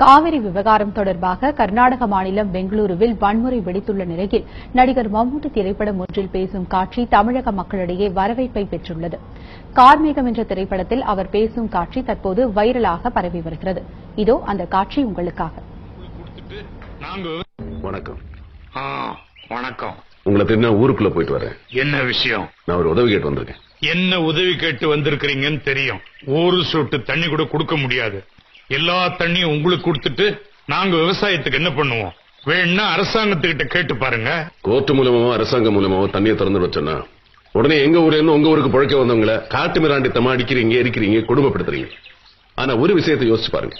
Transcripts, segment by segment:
காவிரி விவகாரம் தொடர்பாக கர்நாடக மாநிலம் பெங்களூருவில் வன்முறை வெடித்துள்ள நிலையில் நடிகர் மம்மூட்டி திரைப்படம் ஒன்றில் பேசும் காட்சி தமிழக மக்களிடையே வரவேற்பை பெற்றுள்ளது. கார்மேகம் என்ற திரைப்படத்தில் அவர் பேசும் காட்சி தற்போது வைரலாக பரவி வருகிறது. இதோ அந்த காட்சி உங்களுக்காக. வணக்கம். ஆ, வணக்கம். உங்களை தெரிஞ்ச நான் ஊருக்குள்ள போயிட்டு வரேன். என்ன விஷயம்? நான் ஒரு உதவி கேட்டு வந்திருக்கேன். என்ன உதவி கேட்டு வந்திருக்கிறீங்கன்னு தெரியும். ஒரு சொட்டு தண்ணி கூட கொடுக்க முடியாது. எல்லா தண்ணியும் உங்களுக்கு கொடுத்துட்டு நாங்க விவசாயத்துக்கு என்ன பண்ணுவோம்? வேணும்னா அரசாங்கத்துக்கிட்ட கேட்டு பாருங்க. கோர்ட்டு மூலமாவோ அரசாங்கம் மூலமாவோ தண்ணியை திறந்து வச்சோம்னா உடனே எங்க ஊர்ல இருந்து உங்க ஊருக்கு பழக்க வந்தவங்கள காட்டு மிராண்டித்தமா அடிக்கிறீங்க இருக்கிறீங்க குடும்பப்படுத்துறீங்க ஆனா ஒரு விஷயத்தை யோசிச்சு பாருங்க.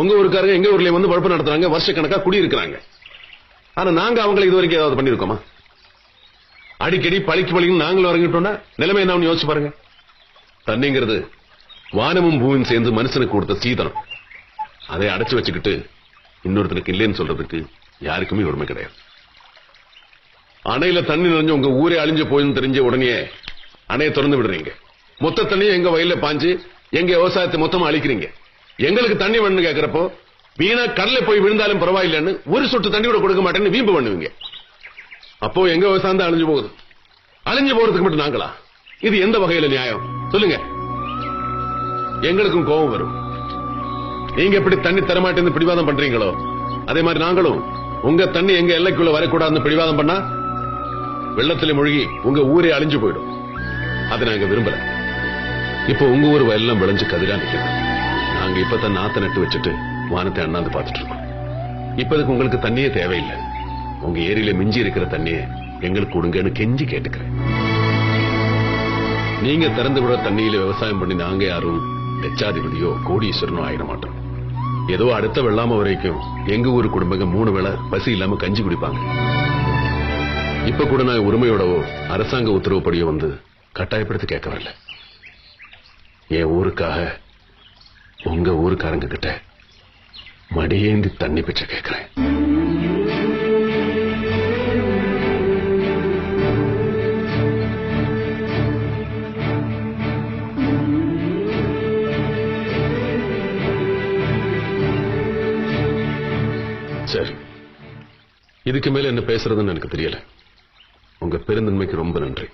உங்க ஊருக்காரங்க எங்க ஊர்லயும் வந்து பழப்பு நடத்துறாங்க வருஷக்கணக்கா குடியிருக்கிறாங்க. ஆனா நாங்க அவங்களை இது வரைக்கும் ஏதாவது பண்ணிருக்கோமா அடிக்கடி பழிக்கு பழிக்கு நாங்களும் இறங்கிட்டோம்னா நிலைமை என்னன்னு யோசிச்சு பாருங்க. தண்ணிங்கிறது வானமும் பூவும் சேர்ந்து மனுஷனுக்கு கொடுத்த சீதனம். அதை அடைச்சு வச்சுக்கிட்டு இன்னொருத்தனுக்கு இல்லைன்னு சொல்றதுக்கு யாருக்குமே உரிமை கிடையாது. அணையில தண்ணி நிறைஞ்சு உங்க ஊரே அழிஞ்சு போயின்னு தெரிஞ்ச உடனே அணையை திறந்து விடுறீங்க. மொத்த தண்ணியும் எங்க வயல்ல பாஞ்சு எங்க விவசாயத்தை மொத்தமா அழிக்கிறீங்க. எங்களுக்கு தண்ணி வேணும்னு கேக்குறப்போ வீணா கடல்ல போய் விழுந்தாலும் பரவாயில்லைன்னு ஒரு சொட்டு தண்ணி கூட கொடுக்க மாட்டேன்னு வீம்பு பண்ணுவீங்க. அப்போ எங்க விவசாயம் தான் அழிஞ்சு போகுது. அழிஞ்சு போறதுக்கு மட்டும் நாங்களா? இது எந்த வகையில நியாயம்? சொல்லுங்க. எங்களுக்கும் கோபம் வரும். நீங்க எப்படி தண்ணி தரமாட்டேன்னு பிடிவாதம் பண்றீங்களோ? அதே மாதிரி நாங்களும் உங்க தண்ணி எங்க எல்லைக்குள்ள வரக்கூடாதுன்னு பிடிவாதம் பண்ணா வெள்ளத்துல மூழ்கி உங்க ஊரே அழிஞ்சு போயிடும். அதை நாங்க விரும்பல. இப்போ உங்க ஊர் வயல்லாம் விளைஞ்சு கதிரா நிக்குது. நாங்க இப்பதான் நாத்த நட்டு வச்சுட்டு வானத்தை அண்ணாந்து பார்த்துட்டு இருக்கோம். இப்பதுக்கு உங்களுக்கு தண்ணியே தேவையில்லை. உங்க ஏரியில மிஞ்சி இருக்கிற தண்ணியை எங்களுக்கு கொடுங்கன்னு கெஞ்சி கேட்டுக்கிறேன். நீங்க திறந்து விட தண்ணியில விவசாயம் பண்ணி நாங்க யாரும் லட்சாதிபதியோ கோடீஸ்வரனோ ஆயிட மாட்டோம். ஏதோ அடுத்த வெள்ளாம வரைக்கும் எங்க ஊர் குடும்பங்க மூணு வேளை பசி இல்லாம கஞ்சி குடிப்பாங்க. இப்ப கூட நான் உரிமையோடவோ அரசாங்க உத்தரவுப்படியோ வந்து கட்டாயப்படுத்தி கேட்க வரல. என் ஊருக்காக உங்க ஊருக்காரங்க கிட்ட மடியேந்தி தண்ணி பிச்சை கேட்கிறேன். சரி. இதுக்கு மேல என்ன பேசுறதுன்னு எனக்கு தெரியல. உங்க பெருந்தன்மைக்கு ரொம்ப நன்றி.